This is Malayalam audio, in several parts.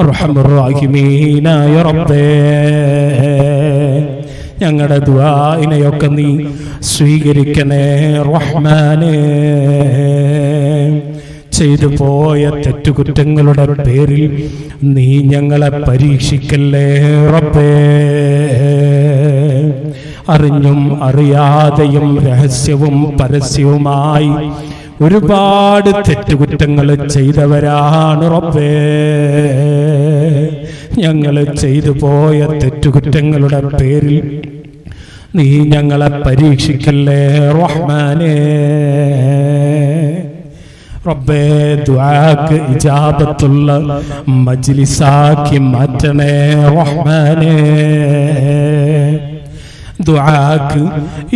റഹമുറാഹിമീനായ റബ്ബേ. ഞങ്ങളുടെ ദ്വായിനെയൊക്കെ നീ സ്വീകരിക്കണേ റഹ്മാനേ. ചെയ്തു പോയ തെറ്റുകുറ്റങ്ങളുടെ പേരിൽ നീ ഞങ്ങളെ പരീക്ഷിക്കല്ലേ റബ്ബേ. അറിഞ്ഞും അറിയാതെയും രഹസ്യവും പരസ്യവുമായി ഒരുപാട് തെറ്റുകുറ്റങ്ങൾ ചെയ്തവരാണ് റബ്ബേ. ഞങ്ങൾ ചെയ്തു പോയ തെറ്റുകുറ്റങ്ങളുടെ പേരിൽ നീ ഞങ്ങളെ പരീക്ഷിക്കല്ലേ റഹ്മാനേ. റബ്ബേ ദ്വാക്ക് ഇജാബത്തുള്ള മജ്ലിസാക്കി മാറ്റണേ റഹ്മാനേ. ദ്വാക്ക്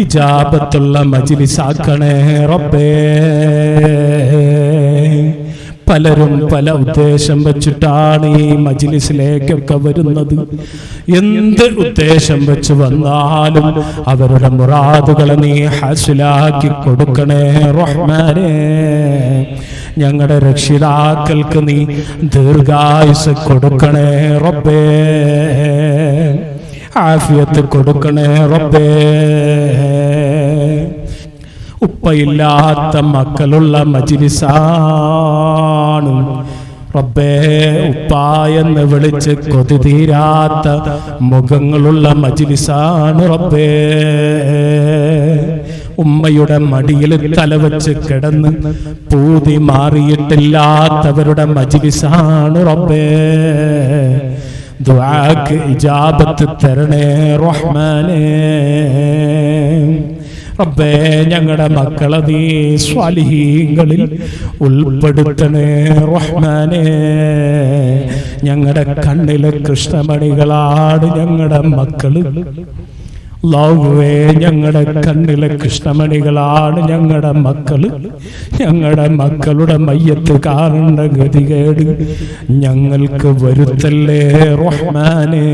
ഇജാബത്തുള്ള മജ്ലിസാക്കണേ റബ്ബേ. പലരും പല ഉദ്ദേശം വെച്ചിട്ടാണ് ഈ മജ്ലിസിലേക്കൊക്കെ വരുന്നത്. എന്ത് ഉദ്ദേശം വെച്ച് വന്നാലും അവരുടെ മുറാദുകളെ നീ ഹാസിലാക്കി കൊടുക്കണേ റഹ്മാനേ. ഞങ്ങളുടെ രക്ഷിതാക്കൾക്ക് നീ ദീർഘായുസ് കൊടുക്കണേ റബ്ബേ. ആഫിയത്ത് കൊടുക്കണേ റബ്ബേ. ഉപ്പയില്ലാത്ത മക്കളുള്ള മജിലിസാണ്. റബ്ബേ ഉപ്പായെന്ന് വിളിച്ച് കൊതി തീരാത്ത മുഖങ്ങളുള്ള മജിലിസാണ് റബ്ബേ. ഉമ്മയുടെ മടിയിൽ തലവച്ച് കിടന്ന് പൂതി മാറിയിട്ടില്ലാത്തവരുടെ മജിലിസാണ് റബ്ബേ. ദുആക്ക് ഇജാബത്ത് തരണേ റഹ്മാനേ. റബ്ബേ ഞങ്ങളുടെ മക്കളെ നീ സ്വാലിഹീങ്ങളിൽ ഉൾപ്പെടുത്തണേ റഹ്മാനേ. ഞങ്ങളുടെ കണ്ണിലെ കൃഷ്ണമണികളാണ് ഞങ്ങളുടെ മക്കൾ. ലോകവേ ഞങ്ങളുടെ കണ്ണിലെ കൃഷ്ണമണികളാണ് ഞങ്ങളുടെ മക്കൾ. ഞങ്ങളുടെ മക്കളുടെ മയ്യത്ത് കാണേണ്ട ഗതികേട് ഞങ്ങൾക്ക് വരുത്തല്ലേ റഹ്മാനേ.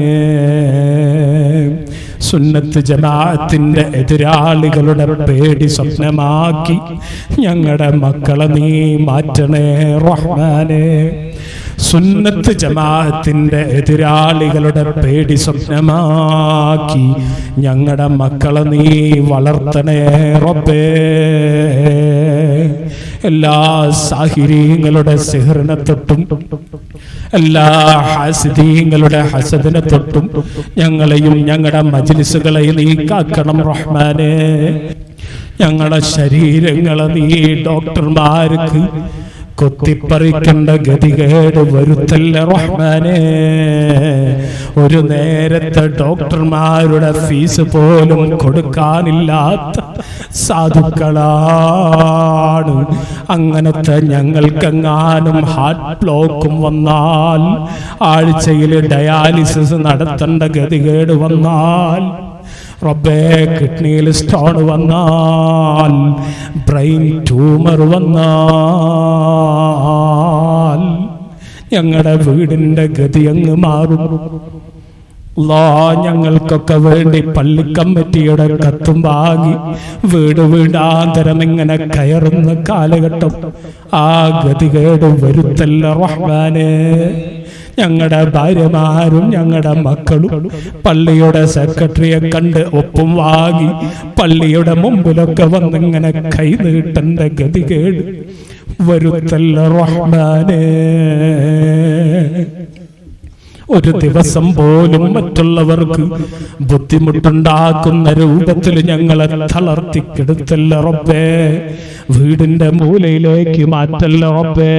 സുന്നത്ത് ജമാഅത്തിന്റെ എതിരാളികളുടെ പേടി സ്വപ്നമാക്കി ഞങ്ങളുടെ മക്കളെ നീ മാറ്റണേ റഹ്മാനേ. സുന്നത്ത് ജമാഅത്തിന്റെ എതിരാളികളുടെ പേടി സ്വപ്നമാക്കി. ഞങ്ങളുടെ മക്കളെ നീ വളർത്തണേ റബ്ബേ. എല്ലാ സാഹിര്യങ്ങളുടെ സിഹറിനെ തൊട്ടും എല്ലാ ഹാസിദീങ്ങളുടെ ഹസദിനെ തൊട്ടും ഞങ്ങളെയും ഞങ്ങളുടെ മജ്ലിസുകളെയും നീ കാക്കണം റഹ്മാനെ. ഞങ്ങളുടെ ശരീരങ്ങളെ നീ ഡോക്ടർമാർക്ക് കൊത്തിപ്പറിക്കേണ്ട ഗതികേട് വരുത്തല്ല റഹ്മാനെ? ഒരു നേരത്തെ ഡോക്ടർമാരുടെ ഫീസ് പോലും കൊടുക്കാനില്ലാത്ത സാധുക്കളാണ്. അങ്ങനത്തെ ഞങ്ങൾക്കെങ്ങാനും ഹാർട്ട് ബ്ലോക്കും വന്നാൽ ആഴ്ചയിൽ ഡയാലിസിസ് നടത്തേണ്ട ഗതികേട് വന്നാൽ റബ്ബേ കിഡ്നിയിൽ സ്റ്റോൺ വന്നാൽ ബ്രെയിൻ ട്യൂമർ വന്നാൽ ഞങ്ങളുടെ വീടിന്റെ ഗതി അങ്ങ് മാറും. ഞങ്ങൾക്കൊക്കെ വേണ്ടി പള്ളി കമ്മിറ്റിയുടെ കത്തും വാങ്ങി വീട് വീടാന്തരം ഇങ്ങനെ കയറുന്ന കാലഘട്ടം ആ ഗതികേട് വരുത്തല്ല റഹ്മാനെ. ഞങ്ങളുടെ ഭാര്യമാരും ഞങ്ങളുടെ മക്കളും പള്ളിയുടെ സെക്രട്ടറിയെ കണ്ട് ഒപ്പം വാങ്ങി പള്ളിയുടെ മുമ്പിലൊക്കെ വന്നിങ്ങനെ കൈ നീട്ടന്റെ ഗതികേട്. വരുത്തല്ല റഹ്മാനേ. ഒരു ദിവസം പോലും മറ്റുള്ളവർക്ക് ബുദ്ധിമുട്ടുണ്ടാക്കുന്ന രൂപത്തിൽ ഞങ്ങളെ തളർത്തിക്കെടുത്തല്ല റബ്ബേ. വീടിന്റെ മൂലയിലേക്ക് മാറ്റല്ല റബ്ബേ.